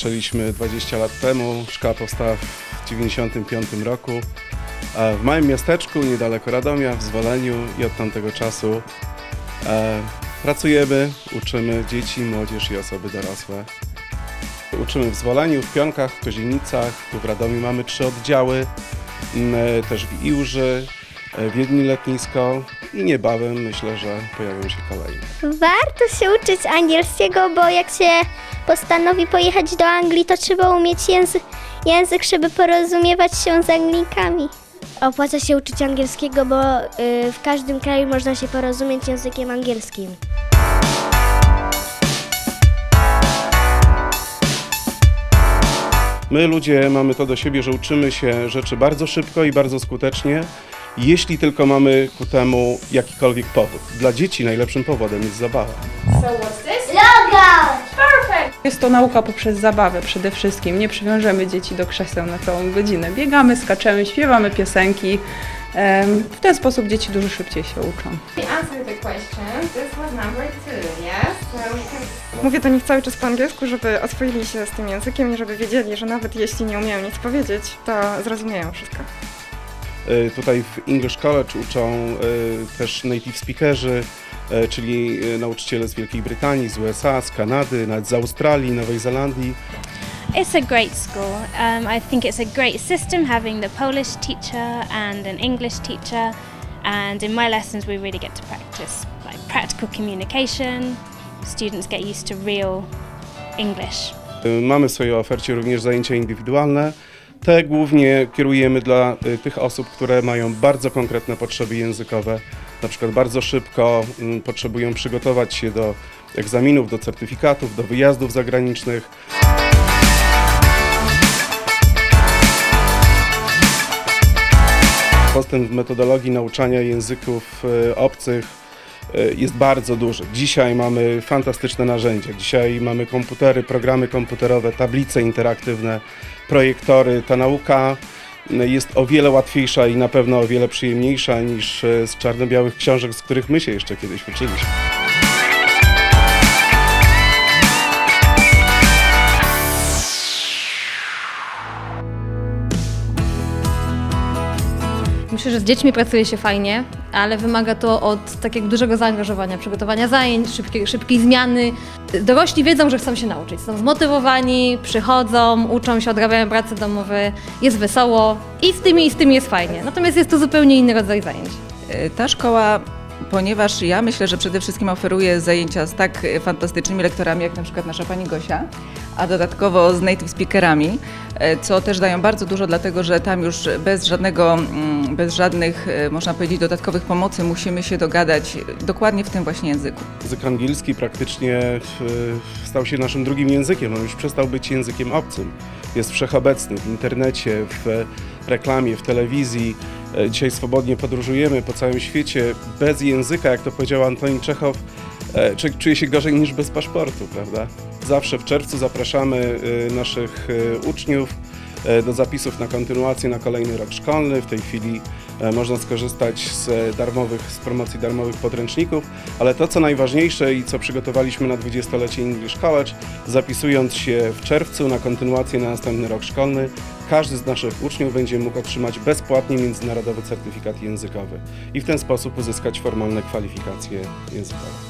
zaczęliśmy 20 lat temu. Szkoła powstała w 1995 roku. W małym miasteczku niedaleko Radomia, w Zwoleniu i od tamtego czasu e, pracujemy, uczymy dzieci, młodzież i osoby dorosłe. Uczymy w Zwoleniu, w Pionkach, w Kozienicach, tu w Radomiu mamy trzy oddziały, m, e, też w Iłży, e, w Wiedni Letnisko i niebawem myślę, że pojawią się kolejne. Warto się uczyć angielskiego, bo jak się postanowi pojechać do Anglii, to trzeba umieć język, język żeby porozumiewać się z Anglikami. Opłaca się uczyć angielskiego, bo y, w każdym kraju można się porozumieć językiem angielskim. My ludzie mamy to do siebie, że uczymy się rzeczy bardzo szybko i bardzo skutecznie, jeśli tylko mamy ku temu jakikolwiek powód. Dla dzieci najlepszym powodem jest zabawa. Jest to nauka poprzez zabawę przede wszystkim. Nie przywiążemy dzieci do krzeseł na całą godzinę. Biegamy, skaczemy, śpiewamy piosenki. W ten sposób dzieci dużo szybciej się uczą. Mówię do nich cały czas po angielsku, żeby oswoili się z tym językiem i żeby wiedzieli, że nawet jeśli nie umieją nic powiedzieć, to zrozumieją wszystko. Y, Tutaj w English College uczą y, też native speakerzy, czyli nauczyciele z Wielkiej Brytanii, z USA, z Kanady, nawet z Australii, Nowej Zelandii. It's a great school. Um, I think it's a great system having the Polish teacher and an English teacher. And in my lessons, we really get to practice like practical communication. Students get used to real English. Mamy w swojej ofercie również zajęcia indywidualne. Te głównie kierujemy dla y, tych osób, które mają bardzo konkretne potrzeby językowe, na przykład bardzo szybko mm, potrzebują przygotować się do egzaminów, do certyfikatów, do wyjazdów zagranicznych. Postęp w metodologii nauczania języków y, obcych jest bardzo duży. Dzisiaj mamy fantastyczne narzędzia. Dzisiaj mamy komputery, programy komputerowe, tablice interaktywne, projektory. Ta nauka y, jest o wiele łatwiejsza i na pewno o wiele przyjemniejsza niż y, z czarno-białych książek, z których my się jeszcze kiedyś uczyliśmy. Myślę, że z dziećmi pracuje się fajnie, ale wymaga to od takiego dużego zaangażowania, przygotowania zajęć, szybkiej, szybkiej zmiany. Dorośli wiedzą, że chcą się nauczyć, są zmotywowani, przychodzą, uczą się, odrabiają prace domowe, jest wesoło i z tymi i z tymi jest fajnie. Natomiast jest to zupełnie inny rodzaj zajęć. Ta szkoła, ponieważ ja myślę, że przede wszystkim oferuje zajęcia z tak e, fantastycznymi lektorami, jak na przykład nasza pani Gosia, a dodatkowo z native speakerami, e, co też dają bardzo dużo, dlatego że tam już bez żadnego, mm, bez żadnych, e, można powiedzieć, dodatkowych pomocy musimy się dogadać dokładnie w tym właśnie języku. Język angielski praktycznie y, stał się naszym drugim językiem. On już przestał być językiem obcym. Jest wszechobecny w internecie, w reklamie, w telewizji. E, Dzisiaj swobodnie podróżujemy po całym świecie. Bez języka, jak to powiedział Antonin Czechow, e, czuje się gorzej niż bez paszportu, prawda? Zawsze w czerwcu zapraszamy y, naszych uczniów e, do zapisów na kontynuację na kolejny rok szkolny. W tej chwili e, można skorzystać z darmowych, z promocji darmowych podręczników, ale to co najważniejsze i co przygotowaliśmy na 20-lecie English College, zapisując się w czerwcu na kontynuację na następny rok szkolny, każdy z naszych uczniów będzie mógł otrzymać bezpłatnie międzynarodowy certyfikat językowy i w ten sposób uzyskać formalne kwalifikacje językowe.